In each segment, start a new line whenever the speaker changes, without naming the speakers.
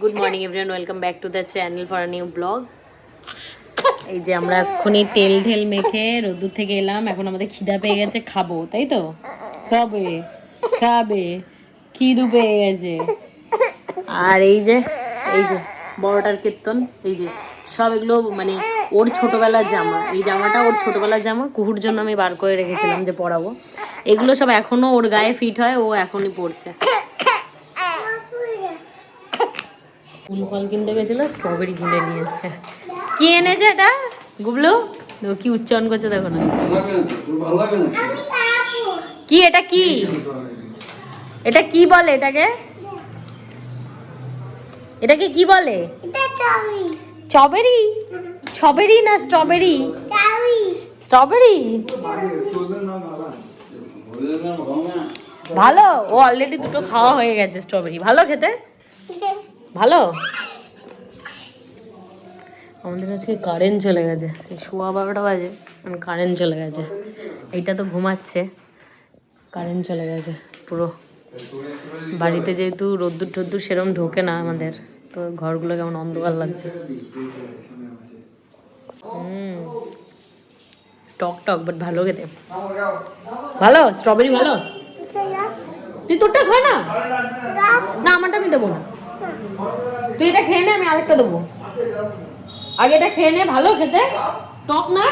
Good morning everyone welcome back to the channel for a new blog এই যে আমরা এক্ষুনি তেল ঢেল মেখে রোদ্দুর থেকে এলাম। এখন আমাদের খিদা পেয়ে গেছে খাব তাই তো? খাবে খাবে খিদু পেয়ে গেছে। আর এই যে এই যে বড়টার কীর্তন এই যে সব এগুলো মানে ওর ছোটবেলার জামা। এই জামাটা ওর ছোটবেলার জামা কুহুর জন্য আমি বার করে রেখেছিলাম যে পরাবো। এগুলো সব এখনও ওর গায়ে ফিট হয় ও এখনই পড়ছে ফুল ফল কিনতে গেছিল স্ট্রবেরি কিনে নিয়ে এসছে। কি এনেছে এটা? গুবলু কি উচ্চারণ করছে দেখো না। কি এটা কি? এটা কি বলে এটাকে? এটাকে কি বলে? স্ট্রবেরি স্ট্রবেরি না স্ট্রবেরি স্ট্রবেরি ভালো, ও অলরেডি দুটো খাওয়া হয়ে গেছে স্ট্রবেরি ভালো খেতে? ভালো? আমাদের আজকে কারেন্ট চলে গেছে। এই সোয়া বারোটা বাজে মানে কারেন্ট চলে গেছে। এইটা তো ঘুমাচ্ছে। কারেন্ট চলে গেছে পুরো। বাড়িতে যেহেতু রোদ্দুর টোদ্দুর সেরম ঢোকে না আমাদের তো ঘরগুলো কেমন অন্ধকার লাগছে। হুম। টক টক বাট ভালো খেতে। ভালো? স্ট্রবেরি ভালো? তুই তোরটা খা না। না আমারটা আমি দেবো না। তুই এটা খেয়ে নে আমি আরেকটা দেবো। আগে এটা খেয়ে নে ভালো খেতে। টক না?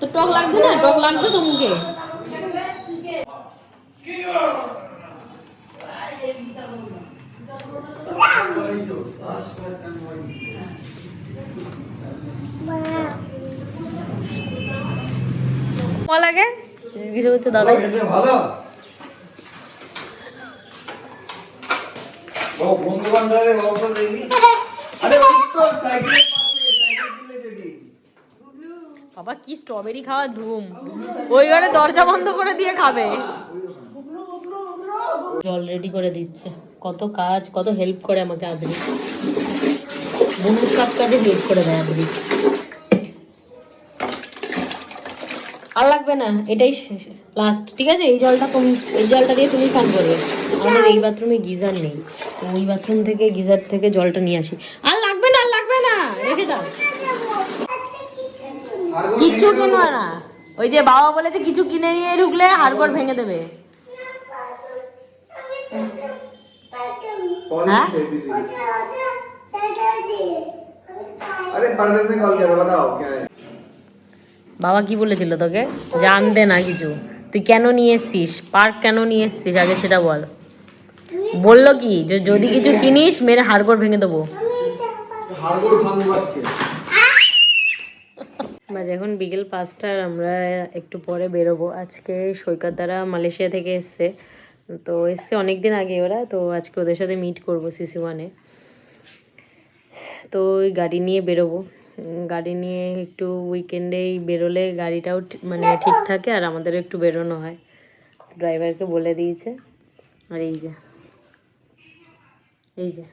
তো টক লাগছে না? টক লাগছে তো মুখে লাগে কিছু করছে দাদা
ভালো? ও বন্ধু বান্ধবের গল্প দেখবি? আরে ওই তো সাইকেলের পাশে সাইকেল কিনে দিবি
বাবা কি স্ট্রবেরি খাওয়া ধুম। ওই ঘরে দরজা বন্ধ করে দিয়ে খাবে। জল রেডি করে দিচ্ছে। কত কাজ কত হেল্প করে আমাকে আদরি। বন্ধু সব কাজে হেল্প করে দেয় আদরি। আর লাগবে না এটাই লাস্ট ঠিক আছে এই জলটা তুমি এই জলটা দিয়ে তুমি পান করবে আমাদের এই বাথরুমে গিজার নেই তো ওই বাথরুম থেকে গিজার থেকে জলটা নিয়ে আসি আর লাগবে না আর লাগবে না রেখে দাও
আর কোনো
কিচ্ছু
ভেঙে দেবো।
কিনবে না ওই যে বাবা বলেছে কিছু কিনে নিয়ে ঢুকলে হাড়গোড় ভেঙে দেবে
कॉल
हाँ?
थे किसी अरे परवेज ने कॉल किया था बताओ क्या है
বাবা কি বলেছিল তোকে? জানতে না কিছু। তুই কেন নিয়ে এসছিস? পার্ক কেন নিয়ে এসছিস? আগে সেটা বল। বলল কি? যে যদি কিছু কিনিস মেরে হাড়গোড় ভেঙে দেবো। বাজে এখন বিকেল পাঁচটার আমরা একটু পরে বেরোবো। আজকে সৈকত দ্বারা মালয়েশিয়া থেকে এসছে। তো এসছে অনেক দিন আগে ওরা তো আজকে ওদের সাথে মিট করব সিসি ওয়ানে তো ওই গাড়ি নিয়ে বেরোবো। গাড়ি নিয়ে একটু উইকেন্ডেই বেরোলে গাড়িটাও মানে ঠিক থাকে আর আমাদেরও একটু বেরোনো হয়। ড্রাইভারকে বলে দিয়েছে। আর এই যে এই যে।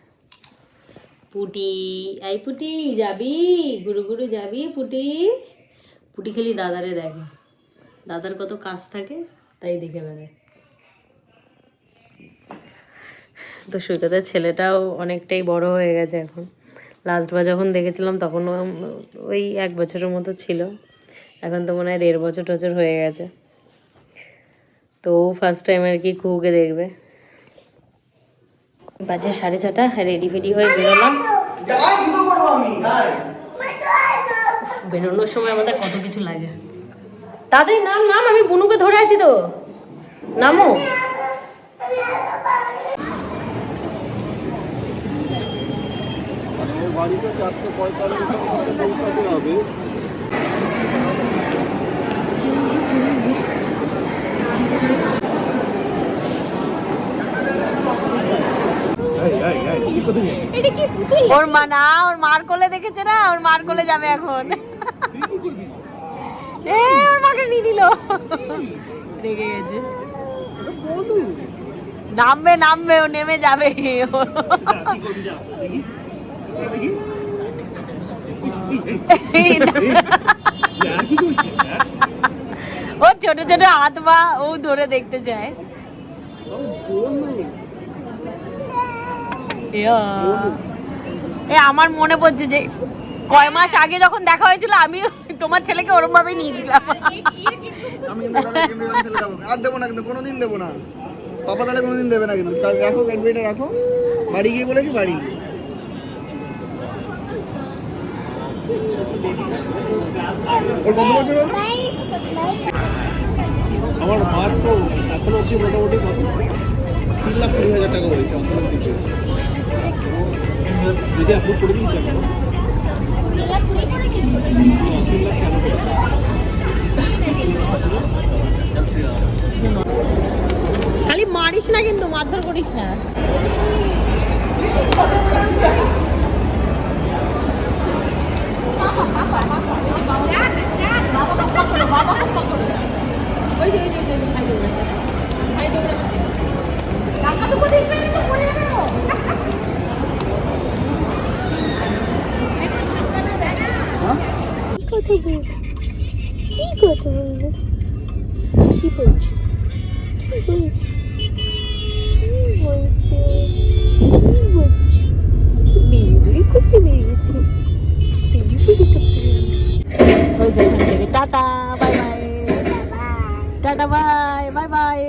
পুটি আই পুটি, যাবি? গুরু গুরু যাবি পুটি? পুটি খালি দাদারে দেখে। দাদার কত কাজ থাকে, তাই দেখে বেড়ায়। তো সৈকতের ছেলেটাও অনেকটাই বড় হয়ে গেছে এখন। লাস্ট বার যখন দেখেছিলাম তখনও ওই এক বছরের মতো ছিল। এখন তো মনে হয় দেড় বছর টছর হয়ে গেছে। তো ও ফার্স্ট টাইম আর কি কুহুকে দেখবে। বাজে সাড়ে ছটা রেডি ফেডি হয়ে বেরোলাম। বেরোনোর সময় আমাদের কত কিছু লাগে। তাড়াতাড়ি নাম নাম আমি বুনুকে ধরে আছি তো। নামো।
বাড়িতে চারটে পঁয়তাল্লিশ পৌঁছাতে হবে।
ওর মা না ওর মার কোলে দেখেছে না? ওর মার কোলে যাবে এখন। এ ওর মাকে নিয়ে নিল। রেগে গেছে। নামবে নামবে ও নেমে যাবে। ও ছোট ছোট হাত পা ও ধরে দেখতে চায়। আমার মনে পড়ছে যে কয় মাস আগে যখন দেখা হয়েছিল, আমি তোমার ছেলেকে ওরম ভাবে নিয়েছিলাম।
আর দেবো না কিন্তু, কোনোদিন দেবো না। কোনোদিন না কিন্তু। রাখো। বাড়ি গিয়ে বলেছি, বাড়ি গিয়ে ওর কত বছর হলো
আমার মার তো এখনও অব্দি মোটামুটি কত? তিন লাখ কুড়ি হাজার টাকা হয়েছে অন্তরের দিকে। যদি অ্যাপ্রুভ করে দিয়েছে এখনও?
খালি মারিস না কিন্তু, মারধর করিস না। ওই যে ওই যে ওই যে ভাই দৌড়াচ্ছে ভাই দৌড়াচ্ছে টাকা তো কোথায়? Tata bye bye bye.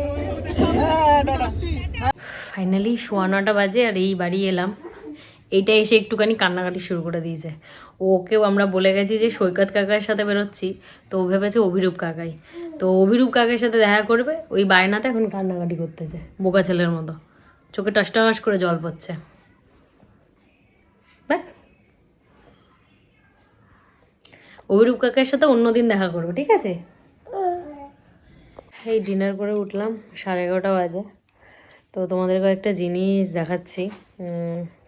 Finally সোয়া নটা বাজে আর এই বাড়ি এলাম। এইটা এসে একটুখানি কান্নাকাটি শুরু করে দিয়েছে। ওকেও আমরা বলে গেছি যে সৈকত কাকার সাথে বেরোচ্ছি, তো ও ভেবেছে অভিরূপ কাকাই। তো অভিরূপ কাকার সাথে দেখা করবে, ওই বায়নাতে এখন কান্নাকাটি করতেছে, বোকা ছেলের মতো। চোখে টাস করে জল পড়ছে। অভিরূপ কাকার সাথে অন্যদিন দেখা করব, ঠিক আছে? এই ডিনার করে উঠলাম, সাড়ে এগারোটা বাজে। তো তোমাদের কয়েকটা জিনিস দেখাচ্ছি।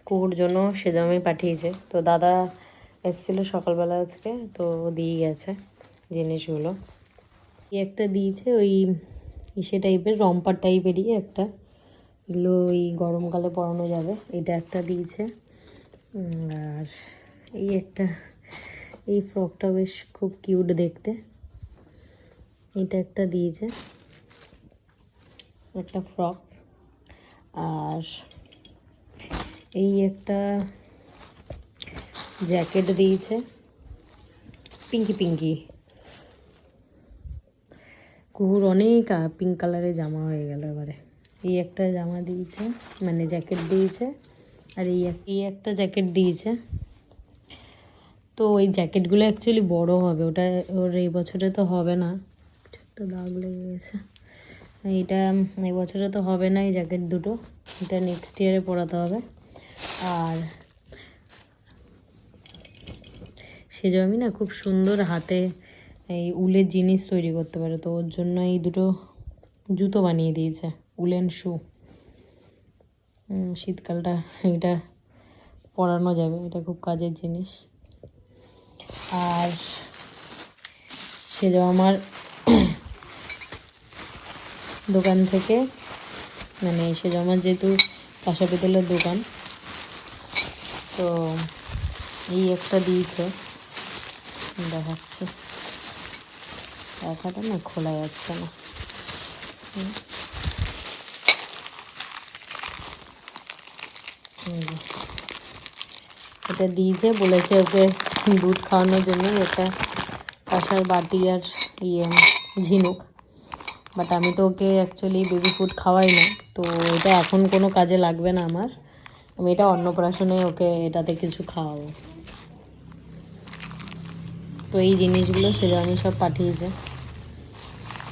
কুকুর জন্য সে সেজামি পাঠিয়েছে। তো দাদা এসেছিল সকালবেলা আজকে, তো দিয়ে গেছে জিনিসগুলো। একটা দিয়েছে ওই ইসে টাইপের, রম্পার টাইপেরই একটা। এগুলো ওই গরমকালে পরানো যাবে। এটা একটা দিয়েছে। আর এই একটা, এই ফ্রকটা বেশ খুব কিউট দেখতে। এটা একটা দিয়েছে। একটা ফ্রক। আর এই একটা জ্যাকেট দিয়েছে। পিঙ্কি পিঙ্কি। কুকুর অনেক পিঙ্ক কালারের জামা হয়ে গেল এবারে। এই একটা জামা দিয়েছে মানে জ্যাকেট দিয়েছে। আর এই এই একটা জ্যাকেট দিয়েছে। তো ওই জ্যাকেটগুলো অ্যাকচুয়ালি বড় হবে। ওটা, ওর এই বছরে তো হবে না। একটা দাগ লেগে গেছে। এইটা এই বছরে তো হবে না, এই জ্যাকেট দুটো। এটা নেক্সট ইয়ারে পরাতে হবে। আর সেজন্য আমি না খুব সুন্দর হাতে এই উলের জিনিস তৈরি করতে পারে, তো ওর জন্য এই দুটো জুতো বানিয়ে দিয়েছে, উলেন শু। শীতকালটা এটা পরানো যাবে, এটা খুব কাজের জিনিস। আর সেজন্য আমার দোকান থেকে মানে এসে জমা যেহেতু কাঁসা পিতলের দোকান, তো এই একটা দিয়েছে। দেখাচ্ছে। দেখাটা না খোলা যাচ্ছে না। এটা দিয়েছে, বলেছে ওকে দুধ খাওয়ানোর জন্য, এটা কাঁসার বাটি আর ইয়ে ঝিনুক। বাট আমি তো ওকে অ্যাকচুয়ালি বেবি ফুড খাওয়াই না। তো এটা এখন কোনো কাজে লাগবে না আমার। আমি এটা অন্নপ্রাশনে ওকে এটাতে কিছু খাওয়াবো। তো এই জিনিসগুলো আমি সব পাঠিয়েছে।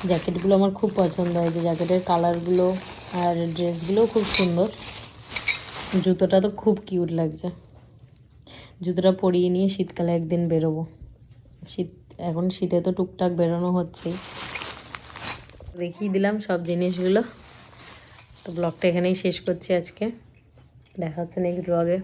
জ্যাকেটগুলো আমার খুব পছন্দ হয়েছে। জ্যাকেটের কালারগুলো আর ড্রেসগুলো খুব সুন্দর। জুতোটা তো খুব কিউট লাগছে। জুতোটা পরিয়ে নিয়ে শীতকালে একদিন বেরোবো। শীত, এখন শীতে তো টুকটাক বেরোনো হচ্ছেই। দেখিয়ে দিলাম সব জিনিসগুলো। তো ব্লগটা এখানেই শেষ করছি আজকে। দেখা হচ্ছে নেক্সট ব্লগে